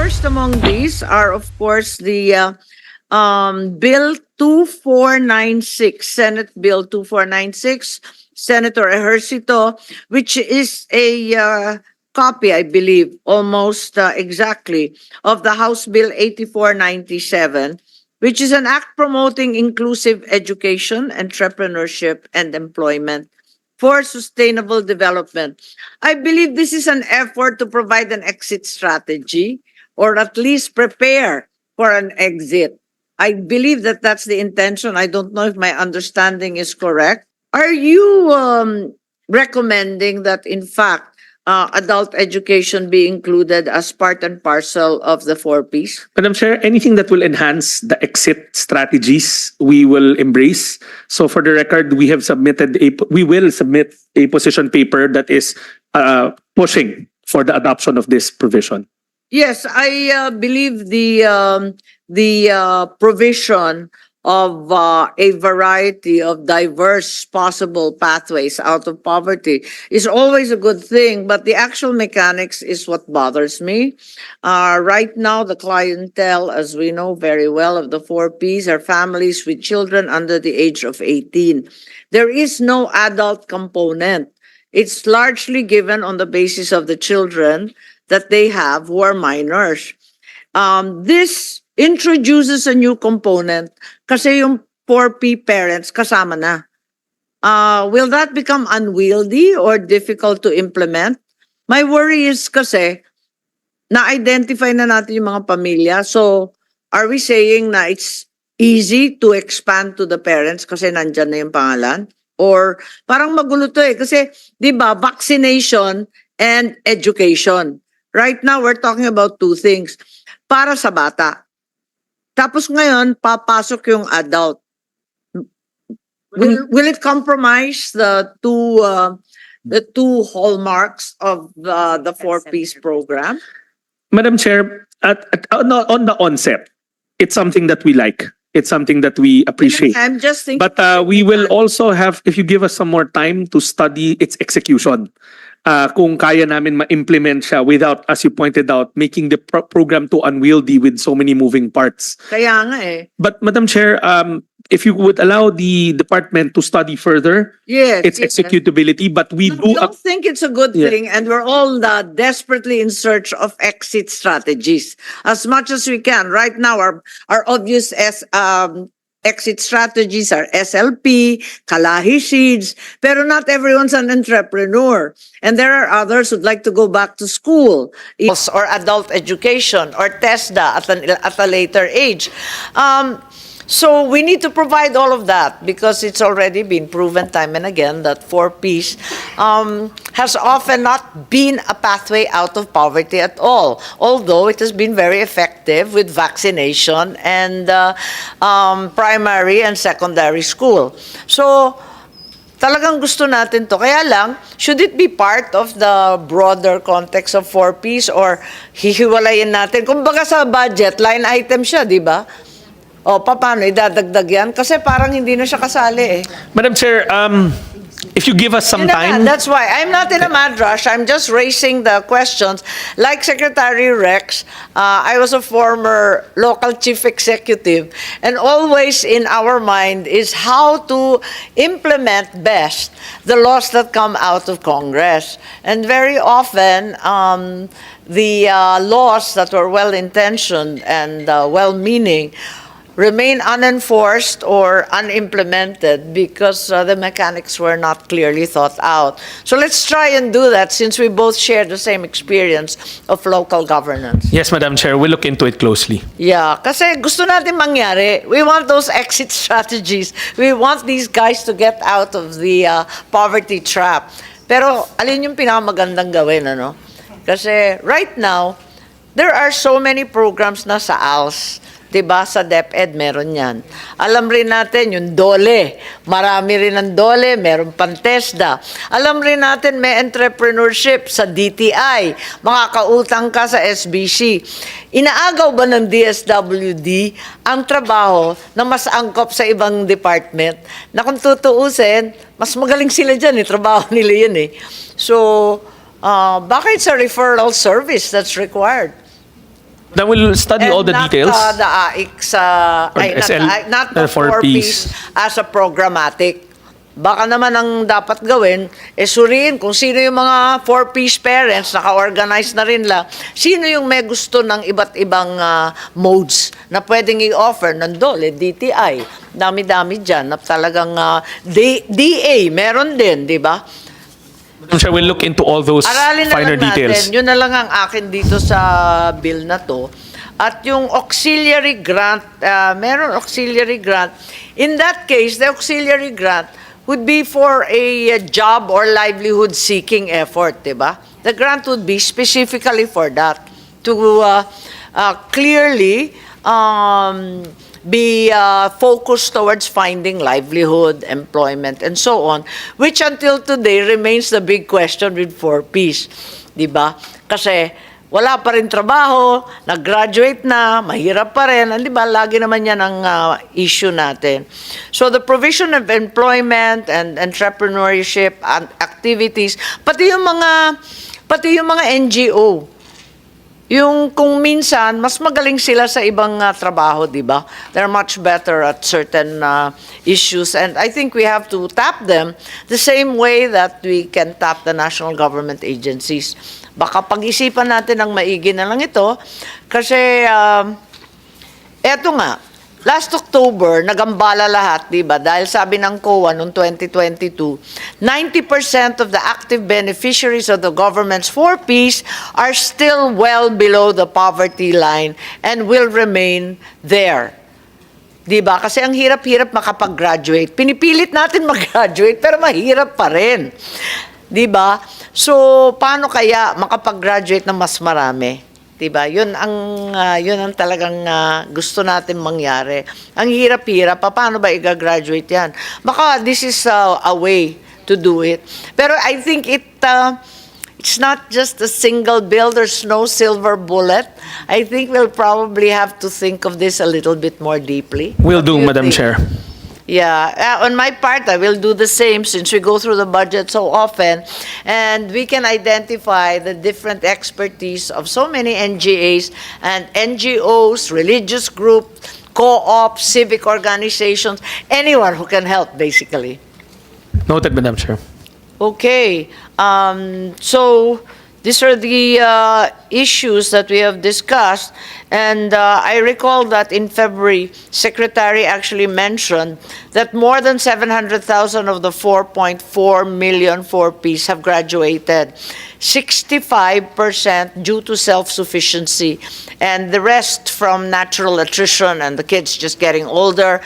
first among these are, of course, the uh, um, Bill 2496, Senate Bill 2496, Senator Ejercito, which is a uh, copy, I believe, almost uh, exactly, of the House Bill 8497, which is an act promoting inclusive education, entrepreneurship, and employment for sustainable development. I believe this is an effort to provide an exit strategy or at least prepare for an exit. I believe that that's the intention. I don't know if my understanding is correct. Are you um, recommending that, in fact, uh, adult education be included as part and parcel of the four Ps? Madam Chair, anything that will enhance the exit strategies, we will embrace. So for the record, we have submitted a, we will submit a position paper that is uh, pushing for the adoption of this provision. Yes, I uh, believe the um, the uh, provision of uh, a variety of diverse possible pathways out of poverty is always a good thing, but the actual mechanics is what bothers me. Uh, right now, the clientele, as we know very well, of the four Ps are families with children under the age of 18. There is no adult component. It's largely given on the basis of the children that they have who are minors. Um, this introduces a new component kasi yung 4P parents kasama na. Uh, will that become unwieldy or difficult to implement? My worry is kasi na-identify na natin yung mga pamilya. So, are we saying na it's easy to expand to the parents kasi nandyan na yung pangalan? Or parang magulo to eh. Kasi, di ba, vaccination and education. Right now, we're talking about two things. Para sa bata. Tapos ngayon, papasok yung adult. Will, will it compromise the two uh, the two hallmarks of the the four piece program? Madam Chair, at, at, on, the, on the onset, it's something that we like. It's something that we appreciate. I'm just thinking. But uh, we will also have, if you give us some more time to study its execution, uh, kung kaya namin ma-implement siya without, as you pointed out, making the pro- program too unwieldy with so many moving parts. Kaya nga eh. But Madam Chair, um, if you would allow the department to study further Yes. its yes. executability, but we I do, don't think it's a good Yeah. thing, and we're all uh, desperately in search of exit strategies as much as we can. Right now, our our obvious as um, exit strategies are SLP, Kalahi Seeds, pero not everyone's an entrepreneur, and there are others who'd like to go back to school or adult education or TESDA at, an, at a later age. Um, so we need to provide all of that because it's already been proven time and again that 4Ps um, has often not been a pathway out of poverty at all, although it has been very effective with vaccination and uh, um, primary and secondary school. So talagang gusto natin to. Kaya lang, should it be part of the broader context of 4Ps or hihiwalayin natin? Kumbaga sa budget, line item siya, di ba? O, paano idadagdag yan? Kasi parang hindi na siya kasali eh. Madam Chair, um, if you give us some Yun na nga, time. That's why. I'm not in a mad rush. I'm just raising the questions. Like Secretary Rex, uh, I was a former local chief executive, and always in our mind is how to implement best the laws that come out of Congress. And very often, um, the uh, laws that were well-intentioned and uh, well-meaning remain unenforced or unimplemented because uh, the mechanics were not clearly thought out. So let's try and do that since we both share the same experience of local governance. Yes, Madam Chair, we'll look into it closely. Yeah, kasi gusto natin mangyari. We want those exit strategies. We want these guys to get out of the uh, poverty trap. Pero alin yung pinakamagandang gawin, ano? Kasi right now, there are so many programs na sa ALS. 'Di ba sa DepEd meron 'yan. Alam rin natin yung DOLE. Marami rin ng DOLE, meron pang TESDA. Alam rin natin may entrepreneurship sa DTI. Makakautang ka sa SBC. Inaagaw ba ng DSWD ang trabaho na mas angkop sa ibang department? Na kung tutuusin, mas magaling sila dyan, eh. trabaho nila yun eh. So, uh, baka it's a referral service that's required. Then we'll study all the And details. Not uh, the AIC sa, Or ay, not, SL, the AIC, not the uh, for 4Ps as a programmatic. Baka naman ang dapat gawin, eh suriin kung sino yung mga 4Ps parents, naka-organize na rin lang, sino yung may gusto ng iba't ibang ah, modes na pwedeng i-offer ng DOLE, DTI. Dami-dami dyan na talagang D- DA, meron din, di ba? Madam we'll look into all those Aralin na finer lang natin, details. yun na lang ang akin dito sa bill na to. At yung auxiliary grant, uh, meron auxiliary grant. In that case, the auxiliary grant would be for a uh, job or livelihood seeking effort, di ba? The grant would be specifically for that, to uh, uh, clearly um, be uh, focused towards finding livelihood, employment, and so on, which until today remains the big question with 4Ps. Di ba? Kasi wala pa rin trabaho, nag-graduate na, mahirap pa rin. Di ba? Lagi naman yan ang uh, issue natin. So the provision of employment and entrepreneurship and activities, pati yung mga pati yung mga NGO, yung kung minsan, mas magaling sila sa ibang uh, trabaho, di ba? They're much better at certain uh, issues. And I think we have to tap them the same way that we can tap the national government agencies. Baka pag-isipan natin ng maigi na lang ito. Kasi, um, eto nga, last October, nagambala lahat, di ba? Dahil sabi ng COA noong 2022, 90% of the active beneficiaries of the government's 4Ps are still well below the poverty line and will remain there. Di ba? Kasi ang hirap-hirap makapag-graduate. Pinipilit natin mag-graduate, pero mahirap pa rin. Di ba? So, paano kaya makapag-graduate ng mas marami? 'Di ba? 'Yun ang ah, 'yun ang talagang ah, gusto natin mangyari. Ang hirap-hirap, pa, paano ba i-graduate 'yan? Baka this is ah, a way to do it. Pero I think it ah, it's not just a single bill, there's no silver bullet. I think we'll probably have to think of this a little bit more deeply. What do, you Madam think? Chair. Yeah, uh, on my part, I will do the same since we go through the budget so often, and we can identify the different expertise of so many NGAs and NGOs, religious groups, co-ops, civic organizations, anyone who can help, basically. Noted, Madam Chair. Okay, um, so these are the uh, issues that we have discussed. And uh, I recall that in February, Secretary actually mentioned that more than 700,000 of the 4.4 million 4Ps have graduated. 65% due to self-sufficiency, and the rest from natural attrition and the kids just getting older.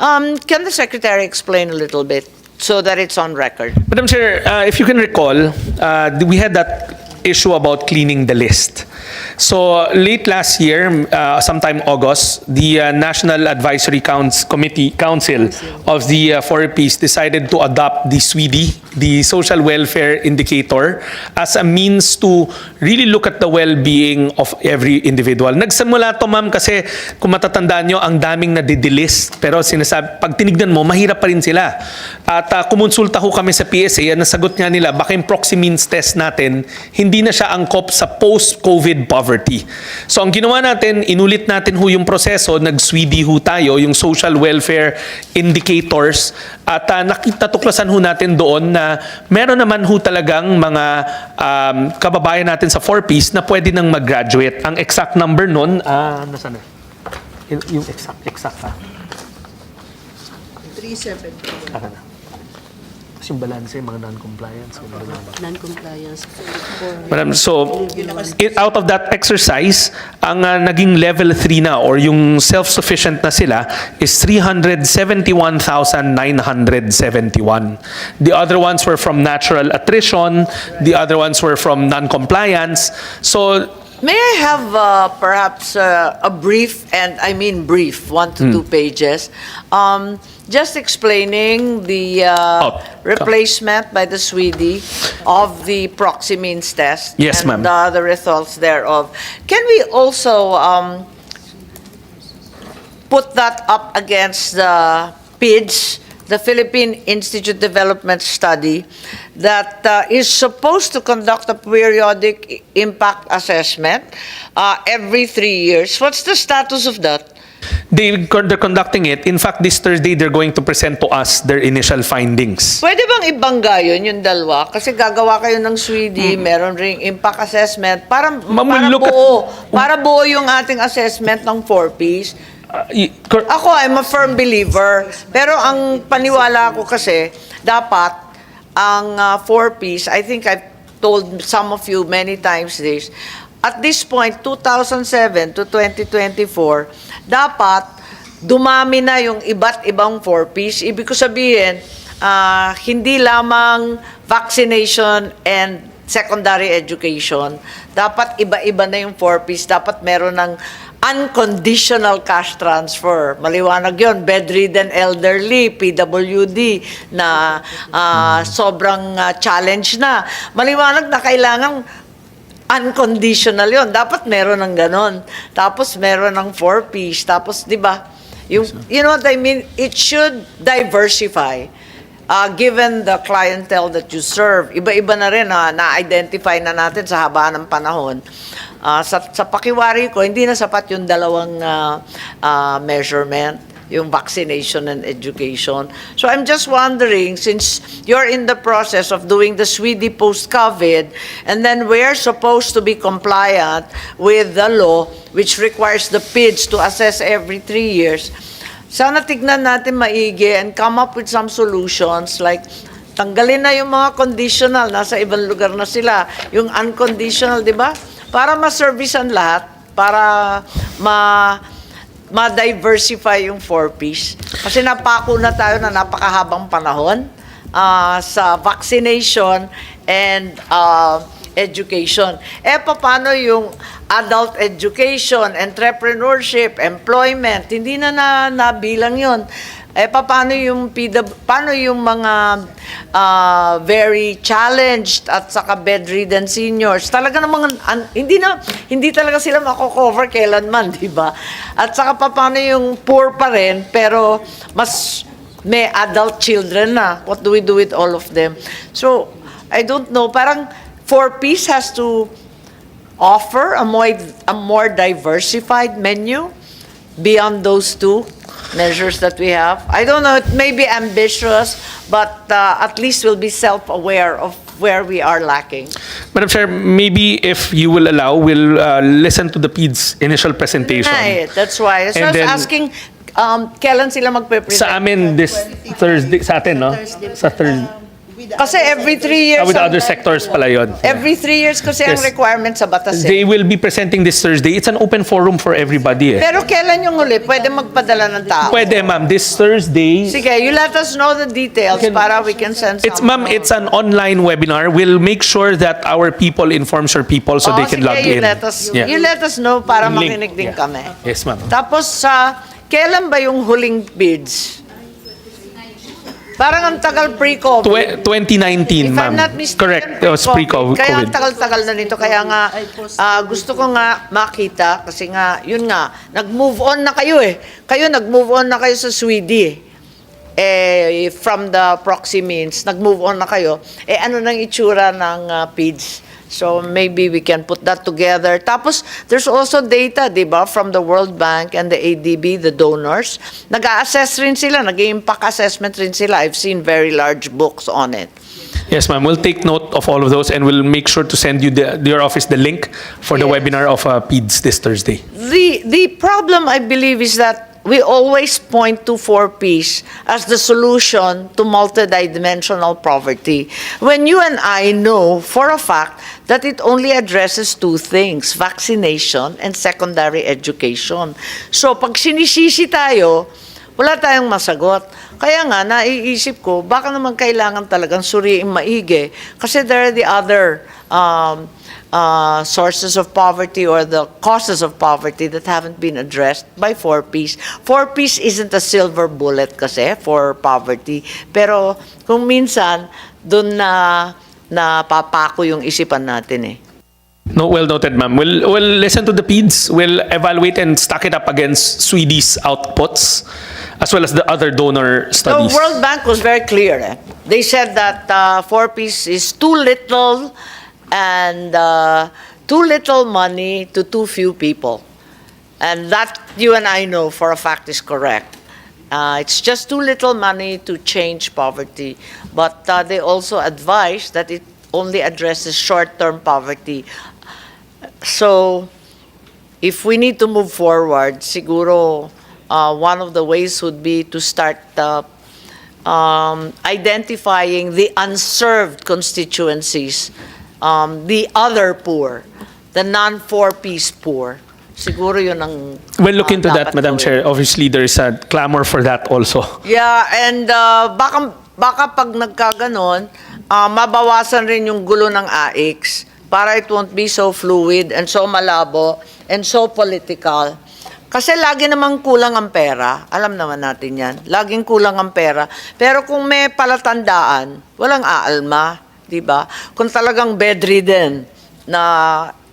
Um, Can the Secretary explain a little bit so that it's on record? Madam Chair, uh, if you can recall, uh, we had that issue about cleaning the list. So late last year, uh, sometime August, the uh, National Advisory Counts Committee Council of the uh, 4Ps decided to adopt the SWEDI, the Social Welfare Indicator, as a means to really look at the well-being of every individual. Nagsimula to ma'am kasi kung matatandaan nyo, ang daming nadidelist. Pero sinasabi, pag tinignan mo, mahirap pa rin sila. At uh, kumonsulta ho kami sa PSA, ang nasagot nga nila, baka yung proxy means test natin, hindi na siya angkop sa post-COVID poverty. So ang ginawa natin, inulit natin ho yung proseso, nag-SWEDI ho tayo, yung social welfare indicators, at uh, nakita tuklasan ho natin doon na meron naman ho talagang mga um, kababayan natin sa 4Ps na pwede nang mag-graduate. Ang exact number nun, ah, nasaan na? Yung, exact, exact ah. 370 Aka na. Tapos yung balance, yung mga non-compliance. yung mga- non-compliance. Madam, so i- out of that exercise, ang uh, naging level 3 na or yung self-sufficient na sila is 371,971. The other ones were from natural attrition, the other ones were from non-compliance. So May I have uh, perhaps uh, a brief, and I mean brief, one to two pages, um, just explaining the uh, Oh, replacement by the Swede of the proxy means test? Yes, ma'am. And uh, the results thereof. Can we also um, put that up against the PIDS the Philippine Institute Development Study that uh, is supposed to conduct a periodic impact assessment uh, every three years. What's the status of that? They, they're conducting it. In fact, this Thursday, they're going to present to us their initial findings. Pwede bang ibangga yun, yung dalawa? Kasi gagawa kayo ng SWIDI, meron ring impact assessment, para, Ma'am, para look at- buo. para buo yung ating assessment ng 4Ps. Uh, Ako, I'm a firm believer. Pero ang paniwala ko kasi, dapat ang uh, 4Ps, I think I've told some of you many times this, at this point, 2007 to 2024, dapat dumami na yung iba't ibang 4Ps. Ibig ko sabihin, ah, hindi lamang vaccination and secondary education. Dapat iba-iba na yung 4Ps. Dapat meron ng unconditional cash transfer. Maliwanag yon bedridden elderly, PWD, na ah, sobrang ah, challenge na. Maliwanag na kailangan unconditional yon Dapat meron ng ganon. Tapos meron ng 4Ps. Tapos, di ba, yung, you know what I mean? It should diversify. Uh, given the clientele that you serve, iba-iba na rin na na-identify na natin sa habaan ng panahon. Ah, sa, sa pakiwari ko, hindi na sapat yung dalawang ah, ah, measurement yung vaccination and education. So I'm just wondering, since you're in the process of doing the SWIDI post-COVID, and then we're supposed to be compliant with the law, which requires the PIDs to assess every three years, sana tignan natin maigi and come up with some solutions like tanggalin na yung mga conditional, nasa ibang lugar na sila. Yung unconditional, di ba? Para ma-service ang lahat, para ma ma-diversify yung 4Ps. Kasi napako na tayo na napakahabang panahon ah, sa vaccination and ah, education. Eh, paano yung adult education, entrepreneurship, employment? Hindi na, na nabilang yon. Eh, paano yung PW, paano yung mga ah, very challenged at saka bedridden seniors? Talaga namang, an- hindi na, hindi talaga sila mako-cover kailanman, di ba? At saka paano yung poor pa rin, pero mas may adult children na. What do we do with all of them? So, I don't know, parang 4Ps has to offer a more, a more diversified menu beyond those two measures that we have. I don't know, it may be ambitious, but uh, at least we'll be self-aware of where we are lacking. Madam Chair, maybe if you will allow, we'll uh, listen to the PED's initial presentation. Ay, that's why. So I And was then- asking, um, kailan sila magpe-present? Sa amin this Thursday, sa atin, no? Sa Thursday. Kasi every three years. with ang- other sectors pala yun. Every three years kasi ang Yes. requirement sa batas eh. They will be presenting this Thursday. It's an open forum for everybody eh. Pero kailan yung huli? Pwede magpadala ng tao? Pwede, ma'am. This Thursday, Sige, you let us know the details Can- para we can send some. It's ma'am, it's an online webinar. We'll make sure that our people informs your people so they can sige, log you in. let us, Yeah. you let us know para link, makinig din yeah. kami. Yes, ma'am. Tapos sa, kailan ba yung huling bids? Parang ang tagal pre-COVID. Twe- 2019, If ma'am. I'm not mistaken, Correct. It was pre-COVID. Kaya ang tagal-tagal na nito. Kaya nga, ah, gusto ko nga makita, kasi nga, yun nga, nag-move on na kayo eh. Kayo, nag-move on na kayo sa Sweden eh. eh, from the proxy means, nag-move on na kayo. Eh, ano nang itsura ng ah, PIDS? So maybe we can put that together. Tapos, there's also data, di ba, from the World Bank and the ADB, the donors. Nag-assess rin sila, nag-impact assessment rin sila. I've seen very large books on it. Yes, ma'am. We'll take note of all of those and we'll make sure to send you the, your office the link for the Yes. webinar of uh, PEDS this Thursday. The the problem I believe is that we always point to 4Ps as the solution to multidimensional poverty. When you and I know for a fact that it only addresses two things, vaccination and secondary education. So pag sinisisi tayo, wala tayong masagot. Kaya nga, naiisip ko, baka naman kailangan talagang suriing maigi. Kasi there are the other um, uh, sources of poverty or the causes of poverty that haven't been addressed by 4Ps. 4Ps isn't a silver bullet kasi for poverty. Pero kung minsan, doon na napapako yung isipan natin eh. No, well noted, ma'am. We'll, we'll listen to the PEDS. We'll evaluate and stack it up against Swedish outputs. as well as the other donor The studies. World Bank was very clear. Eh? They said that uh, four piece is too little and uh, too little money to too few people. And that you and I know for a fact is correct. Uh, it's just too little money to change poverty. But uh, they also advise that it only addresses short term poverty. So, if we need to move forward, siguro uh, one of the ways would be to start uh, um, identifying the unserved constituencies, um, the other poor, the non-four-piece poor. Siguro yun ang We'll look uh, into that, Madam gawin. Chair. Obviously, there is a clamor for that also. Yeah, and uh, baka, baka pag nagkaganon, uh, mabawasan rin yung gulo ng AX para it won't be so fluid and so malabo and so political. Kasi lagi namang kulang ang pera. Alam naman natin yan. Laging kulang ang pera. Pero kung may palatandaan, walang aalma. Di ba? Kung talagang bedridden na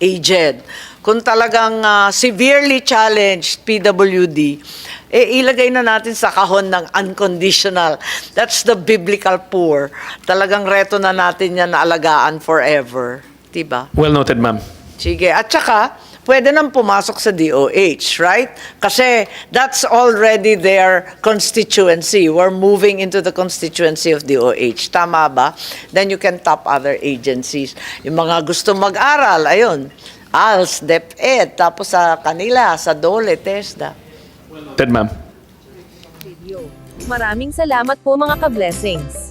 aged, kung talagang ah, severely challenged PWD, eh, ilagay na natin sa kahon ng unconditional. That's the biblical poor. Talagang reto na natin yan na alagaan forever. Diba? Well noted, ma'am. Sige. At saka, pwede nang pumasok sa DOH, right? Kasi that's already their constituency. We're moving into the constituency of DOH. Tama ba? Then you can tap other agencies. Yung mga gusto mag-aral, ayun. ALS, DepEd, tapos sa kanila, sa DOLE, TESDA. Noted, ma'am. Maraming salamat po mga ka-blessings.